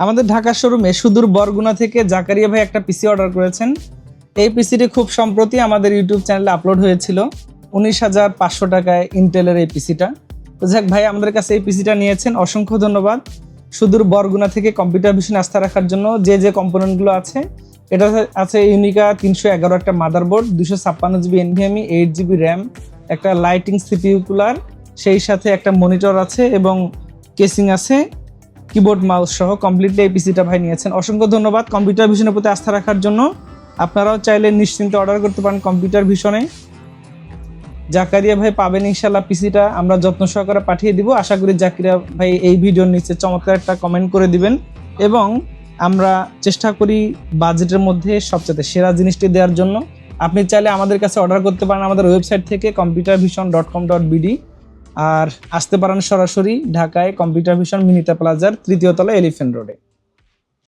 আমাদের ঢাকার শোরুমে সুদূর বরগুনা থেকে জাকারিয়া ভাই একটা পিসি অর্ডার করেছেন। এই পিসিটি খুব সম্প্রতি আমাদের ইউটিউব চ্যানেলে আপলোড হয়েছিল। উনিশ হাজার পাঁচশো টাকায় ইন্টেলের এই পিসিটা তো যাক ভাই, আমাদের কাছে এই পিসিটা নিয়েছেন। অসংখ্য ধন্যবাদ। সুদূর বরগুনা থেকে কম্পিউটার ভিশন আস্থা রাখার জন্য যে যে কম্পোনেন্টগুলো আছে, এটা আছে ইউনিকা তিনশো এগারো একটা মাদারবোর্ড দুশো ছাপ্পান্ন GB NVMe eight GB RAM একটা লাইটিং সিপিউ কুলার সেই সাথে একটা মনিটর আছে এবং কেসিং আছে। কিবোর্ড মাউস সহ কমপ্লিটলি এই পিসিটা ভাই নিয়েছেন। অসংখ্য ধন্যবাদ। কম্পিউটার ভিশনের প্রতি আস্থা রাখার জন্য। আপনারাও চাইলে নিশ্চিন্তে অর্ডার করতে পারেন কম্পিউটার ভিশনে জাকারিয়া ভাই পাবেন ইনশাল্লাহ পিসিটা আমরা যত্ন সহকারে পাঠিয়ে দিব। আশা করি জাকিরিয়া ভাই এই ভিডিওর নিচে চমৎকার একটা কমেন্ট করে দিবেন। এবং আমরা চেষ্টা করি বাজেটের মধ্যে সবচেয়ে সেরা জিনিসটি দেওয়ার জন্য। আপনি চাইলে আমাদের কাছে অর্ডার করতে পারেন আমাদের ওয়েবসাইট থেকে computer vision dot com dot BD আর আসতে পারেন সরাসরি ঢাকায় কম্পিউটার ভিশন মিনিতা প্লাজার তৃতীয় তলা এলিফেন্ট রোডে।